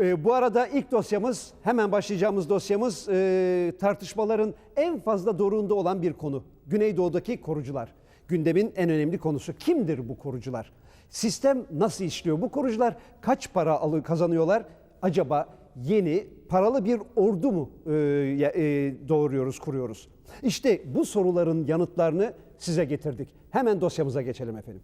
Ee, bu arada ilk dosyamız, hemen başlayacağımız dosyamız e, tartışmaların en fazla doruğunda olan bir konu. Güneydoğu'daki korucular. Gündemin en önemli konusu. Kimdir bu korucular? Sistem nasıl işliyor? Bu korucular kaç para alı kazanıyorlar? Acaba yeni paralı bir ordu mu e, e, doğuruyoruz, kuruyoruz? İşte bu soruların yanıtlarını size getirdik. Hemen dosyamıza geçelim efendim.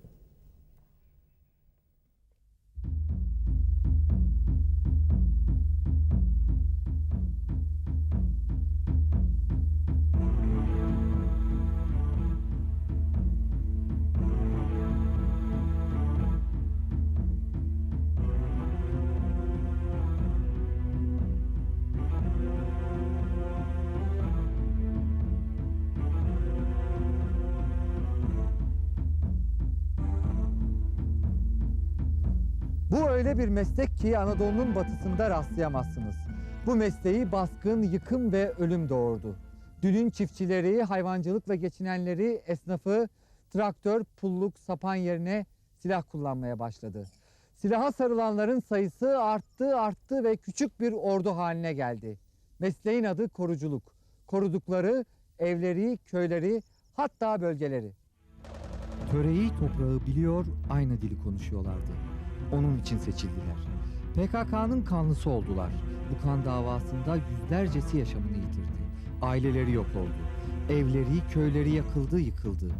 Bu öyle bir meslek ki Anadolu'nun batısında rastlayamazsınız. Bu mesleği baskın, yıkım ve ölüm doğurdu. Dünün çiftçileri, hayvancılıkla geçinenleri, esnafı traktör, pulluk, sapan yerine silah kullanmaya başladı. Silaha sarılanların sayısı arttı, arttı ve küçük bir ordu haline geldi. Mesleğin adı koruculuk. Korudukları evleri, köyleri, hatta bölgeleri. Töreyi toprağı biliyor, aynı dili konuşuyorlardı. Onun için seçildiler. PKK'nın kanlısı oldular. Bu kan davasında yüzlercesi yaşamını yitirdi. Aileleri yok oldu. Evleri, köyleri yakıldı, yıkıldı.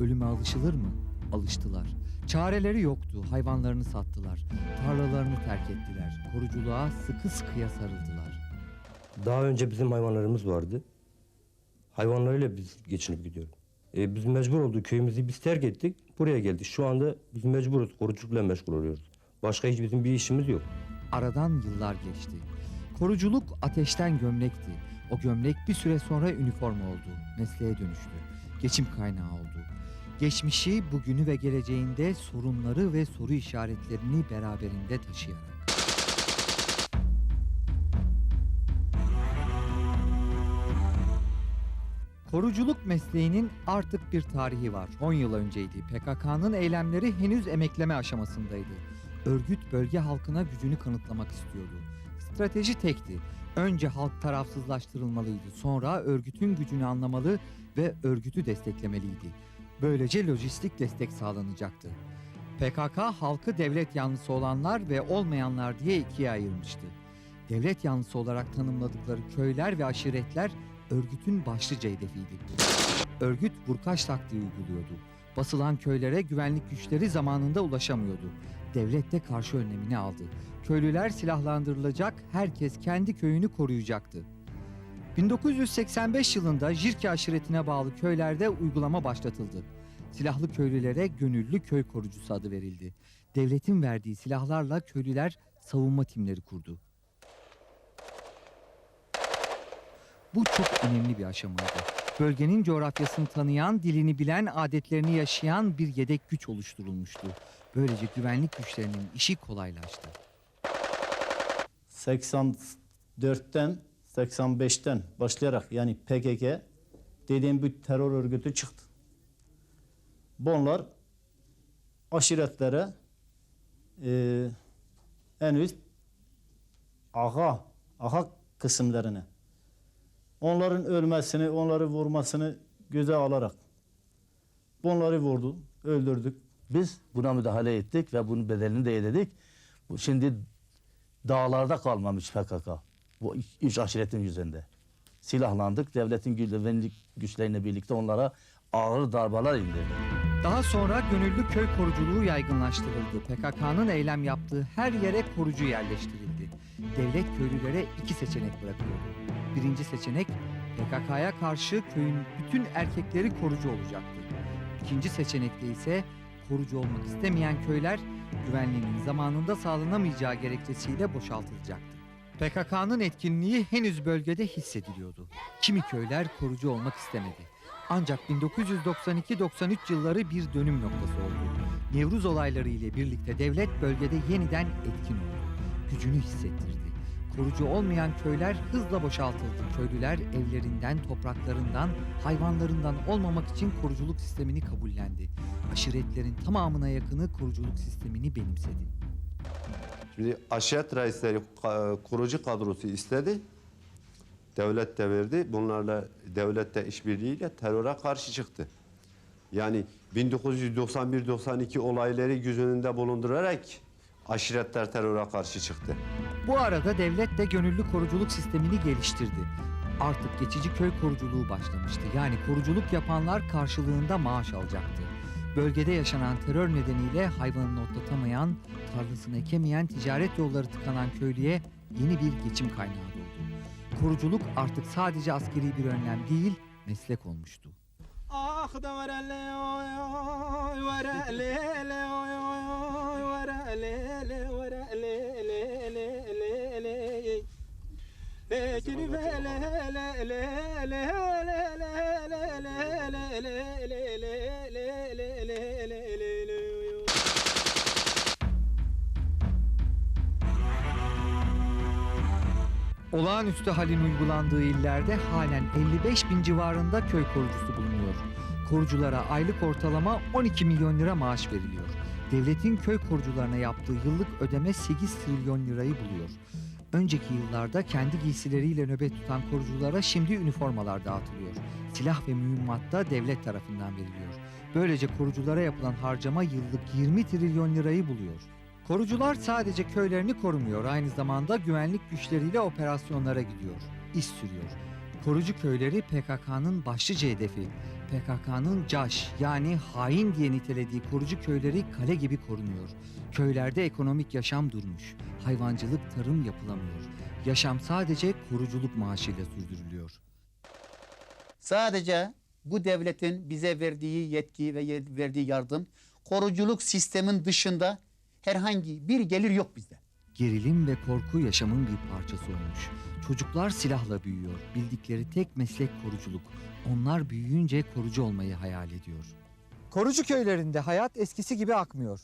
Ölüme alışılır mı? Alıştılar. Çareleri yoktu. Hayvanlarını sattılar. Tarlalarını terk ettiler. Koruculuğa sıkı sıkıya sarıldılar. Daha önce bizim hayvanlarımız vardı. Hayvanlarıyla biz geçinip gidiyoruz. E, biz mecbur olduk köyümüzü biz terk ettik. Buraya geldik. Şu anda biz mecburuz. Koruculukla meşgul oluyoruz. Başka hiç bizim bir işimiz yok. Aradan yıllar geçti. Koruculuk ateşten gömlekti. O gömlek bir süre sonra üniforma oldu. Mesleğe dönüştü. Geçim kaynağı oldu. Geçmişi, bugünü ve geleceğinde sorunları ve soru işaretlerini beraberinde taşıyarak. Koruculuk mesleğinin artık bir tarihi var. 10 yıl önceydi. PKK'nın eylemleri henüz emekleme aşamasındaydı. Örgüt bölge halkına gücünü kanıtlamak istiyordu. Strateji tekti. Önce halk tarafsızlaştırılmalıydı. Sonra örgütün gücünü anlamalı ve örgütü desteklemeliydi. Böylece lojistik destek sağlanacaktı. PKK halkı devlet yanlısı olanlar ve olmayanlar diye ikiye ayırmıştı. Devlet yanlısı olarak tanımladıkları köyler ve aşiretler örgütün başlıca hedefiydi. Örgüt vurkaç taktiği uyguluyordu. Basılan köylere güvenlik güçleri zamanında ulaşamıyordu. Devlet de karşı önlemini aldı. Köylüler silahlandırılacak, herkes kendi köyünü koruyacaktı. 1985 yılında Jirke aşiretine bağlı köylerde uygulama başlatıldı. Silahlı köylülere gönüllü köy korucusu adı verildi. Devletin verdiği silahlarla köylüler savunma timleri kurdu. Bu çok önemli bir aşamaydı. Bölgenin coğrafyasını tanıyan, dilini bilen, adetlerini yaşayan bir yedek güç oluşturulmuştu. Böylece güvenlik güçlerinin işi kolaylaştı. 84'ten 85'ten başlayarak yani PKK dediğim bir terör örgütü çıktı. Bunlar aşiretlere e, en üst aha, aha kısımlarını onların ölmesini, onları vurmasını göze alarak bunları vurdu, öldürdük. Biz buna müdahale ettik ve bunun bedelini de ödedik. Şimdi dağlarda kalmamış PKK. Bu üç aşiretin yüzünde. Silahlandık. Devletin güçleriyle birlikte onlara ağır darbeler indirdik. Daha sonra gönüllü köy koruculuğu yaygınlaştırıldı. PKK'nın eylem yaptığı her yere korucu yerleştirildi. Devlet köylülere iki seçenek bırakıyordu. Birinci seçenek PKK'ya karşı köyün bütün erkekleri korucu olacaktı. İkinci seçenekte ise korucu olmak istemeyen köyler güvenliğinin zamanında sağlanamayacağı gerekçesiyle boşaltılacaktı. PKK'nın etkinliği henüz bölgede hissediliyordu. Kimi köyler korucu olmak istemedi. Ancak 1992-93 yılları bir dönüm noktası oldu. Nevruz olayları ile birlikte devlet bölgede yeniden etkin oldu. Gücünü hissettirdi. Korucu olmayan köyler hızla boşaltıldı. Köylüler evlerinden, topraklarından, hayvanlarından olmamak için koruculuk sistemini kabullendi. Aşiretlerin tamamına yakını koruculuk sistemini benimsedi. Şimdi aşiret reisleri kurucu kadrosu istedi. Devlet de verdi. Bunlarla devlet de işbirliğiyle teröre karşı çıktı. Yani 1991-92 olayları göz önünde bulundurarak aşiretler teröre karşı çıktı. Bu arada devlet de gönüllü koruculuk sistemini geliştirdi. Artık geçici köy koruculuğu başlamıştı. Yani koruculuk yapanlar karşılığında maaş alacaktı. Bölgede yaşanan terör nedeniyle hayvanını otlatamayan, tarlasını ekemeyen, ticaret yolları tıkanan köylüye yeni bir geçim kaynağı doğdu. Koruculuk artık sadece askeri bir önlem değil, meslek olmuştu. Olağanüstü halin uygulandığı illerde halen 55 bin civarında köy korucusu bulunuyor. Koruculara aylık ortalama 12 milyon lira maaş veriliyor. Devletin köy korucularına yaptığı yıllık ödeme 8 trilyon lirayı buluyor. Önceki yıllarda kendi giysileriyle nöbet tutan koruculara şimdi üniformalar dağıtılıyor. Silah ve mühimmat da devlet tarafından veriliyor. Böylece koruculara yapılan harcama yıllık 20 trilyon lirayı buluyor. Korucular sadece köylerini korumuyor, aynı zamanda güvenlik güçleriyle operasyonlara gidiyor, iş sürüyor. Korucu köyleri PKK'nın başlıca hedefi. PKK'nın CAŞ yani hain diye nitelediği korucu köyleri kale gibi korunuyor. Köylerde ekonomik yaşam durmuş. Hayvancılık, tarım yapılamıyor. Yaşam sadece koruculuk maaşıyla sürdürülüyor. Sadece bu devletin bize verdiği yetki ve verdiği yardım koruculuk sistemin dışında herhangi bir gelir yok bizde. Gerilim ve korku yaşamın bir parçası olmuş. Çocuklar silahla büyüyor. Bildikleri tek meslek koruculuk. Onlar büyüyünce korucu olmayı hayal ediyor. Korucu köylerinde hayat eskisi gibi akmıyor.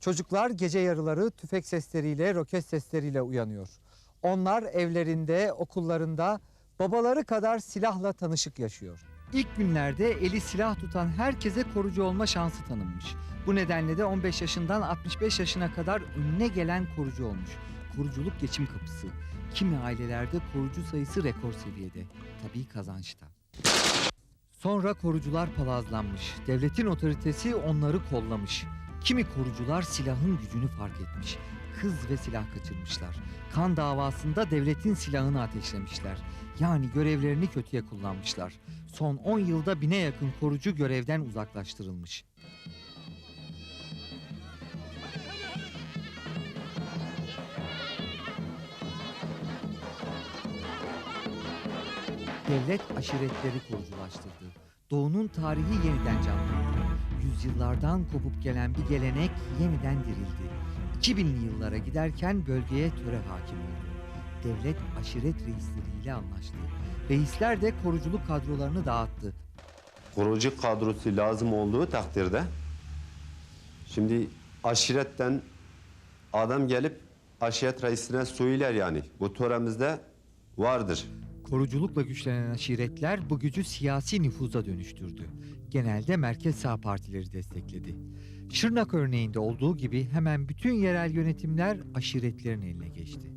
Çocuklar gece yarıları tüfek sesleriyle, roket sesleriyle uyanıyor. Onlar evlerinde, okullarında babaları kadar silahla tanışık yaşıyor. İlk günlerde eli silah tutan herkese korucu olma şansı tanınmış. Bu nedenle de 15 yaşından 65 yaşına kadar önüne gelen korucu olmuş. Koruculuk geçim kapısı. Kimi ailelerde korucu sayısı rekor seviyede. Tabii kazançta. Sonra korucular palazlanmış. Devletin otoritesi onları kollamış. Kimi korucular silahın gücünü fark etmiş. Kız ve silah kaçırmışlar. Kan davasında devletin silahını ateşlemişler. Yani görevlerini kötüye kullanmışlar. Son 10 yılda bine yakın korucu görevden uzaklaştırılmış. Devlet aşiretleri koruculaştırdı. Doğunun tarihi yeniden canlandı. Yüzyıllardan kopup gelen bir gelenek yeniden dirildi. 2000'li yıllara giderken bölgeye töre hakim oldu. Devlet aşiret reisleriyle anlaştı. Reisler de koruculuk kadrolarını dağıttı. Kurucu kadrosu lazım olduğu takdirde şimdi aşiretten adam gelip aşiret reisine söyler yani. Bu töremizde vardır. Koruculukla güçlenen aşiretler bu gücü siyasi nüfuza dönüştürdü. Genelde merkez sağ partileri destekledi. Şırnak örneğinde olduğu gibi hemen bütün yerel yönetimler aşiretlerin eline geçti.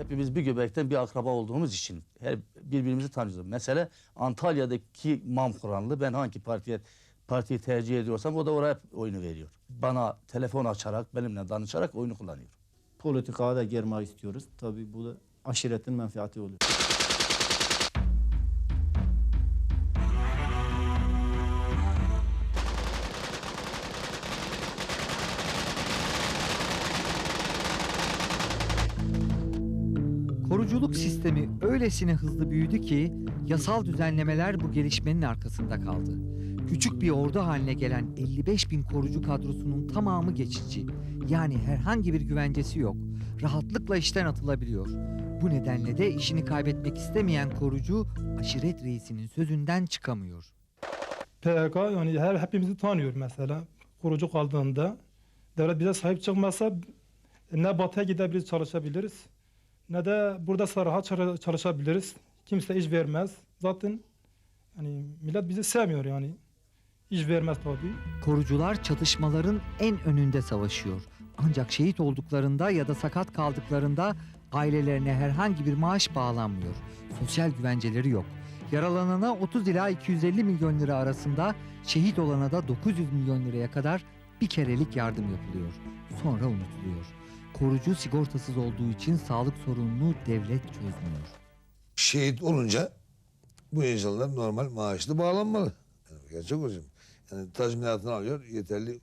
Hepimiz bir göbekten bir akraba olduğumuz için her birbirimizi tanıyoruz. Mesela Antalya'daki MAM Kur'anlı ben hangi partiye partiyi tercih ediyorsam o da oraya oyunu veriyor. Bana telefon açarak, benimle danışarak oyunu kullanıyor. Politikaya da girmek istiyoruz. Tabii bu da aşiretin menfaati oluyor. Koruculuk sistemi öylesine hızlı büyüdü ki yasal düzenlemeler bu gelişmenin arkasında kaldı. Küçük bir ordu haline gelen 55 bin korucu kadrosunun tamamı geçici. Yani herhangi bir güvencesi yok. Rahatlıkla işten atılabiliyor. Bu nedenle de işini kaybetmek istemeyen korucu aşiret reisinin sözünden çıkamıyor. PKK yani her hepimizi tanıyor mesela. Kurucu kaldığında devlet bize sahip çıkmazsa ne batıya gidebiliriz çalışabiliriz ne de burada saraha çalışabiliriz. Kimse iş vermez. Zaten yani millet bizi sevmiyor yani. iş vermez tabii. Korucular çatışmaların en önünde savaşıyor. Ancak şehit olduklarında ya da sakat kaldıklarında ailelerine herhangi bir maaş bağlanmıyor. Sosyal güvenceleri yok. Yaralanana 30 ila 250 milyon lira arasında, şehit olana da 900 milyon liraya kadar bir kerelik yardım yapılıyor. Sonra unutuluyor. Korucu sigortasız olduğu için sağlık sorununu devlet çözmüyor. şehit olunca bu insanlar normal maaşlı bağlanmalı. Yani gerçek hocam. Yani tazminatını alıyor yeterli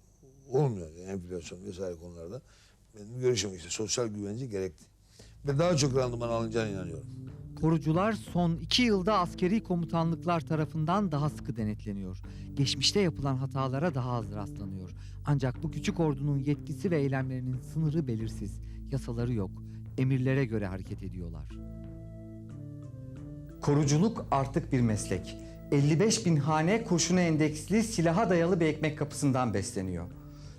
olmuyor. Yani enflasyon vesaire konularda. Benim görüşüm işte sosyal güvence gerekti. Ve daha çok randıman alınacağına inanıyorum. Korucular son iki yılda askeri komutanlıklar tarafından daha sıkı denetleniyor. Geçmişte yapılan hatalara daha az rastlanıyor. Ancak bu küçük ordunun yetkisi ve eylemlerinin sınırı belirsiz. Yasaları yok. Emirlere göre hareket ediyorlar. Koruculuk artık bir meslek. 55 bin hane kurşuna endeksli silaha dayalı bir ekmek kapısından besleniyor.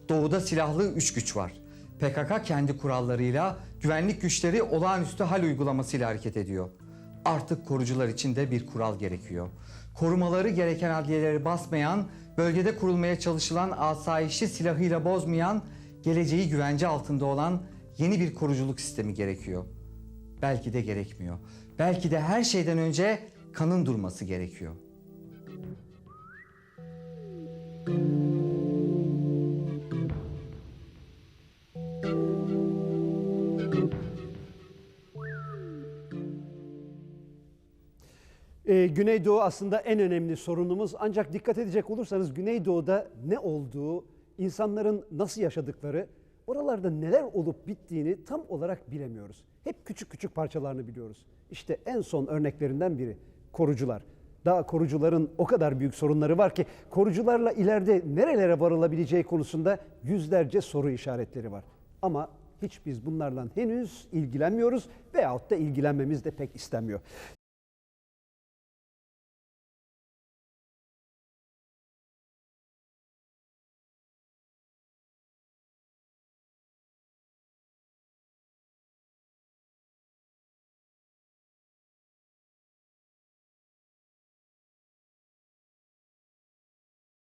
Doğuda silahlı üç güç var. PKK kendi kurallarıyla, güvenlik güçleri olağanüstü hal uygulamasıyla hareket ediyor. Artık korucular için de bir kural gerekiyor. Korumaları gereken adliyeleri basmayan, bölgede kurulmaya çalışılan asayişi silahıyla bozmayan, geleceği güvence altında olan yeni bir koruculuk sistemi gerekiyor. Belki de gerekmiyor. Belki de her şeyden önce kanın durması gerekiyor. Ee, Güneydoğu aslında en önemli sorunumuz. Ancak dikkat edecek olursanız Güneydoğu'da ne olduğu, insanların nasıl yaşadıkları, oralarda neler olup bittiğini tam olarak bilemiyoruz. Hep küçük küçük parçalarını biliyoruz. İşte en son örneklerinden biri korucular. Daha korucuların o kadar büyük sorunları var ki korucularla ileride nerelere varılabileceği konusunda yüzlerce soru işaretleri var. Ama hiç biz bunlarla henüz ilgilenmiyoruz veyahut da ilgilenmemiz de pek istenmiyor.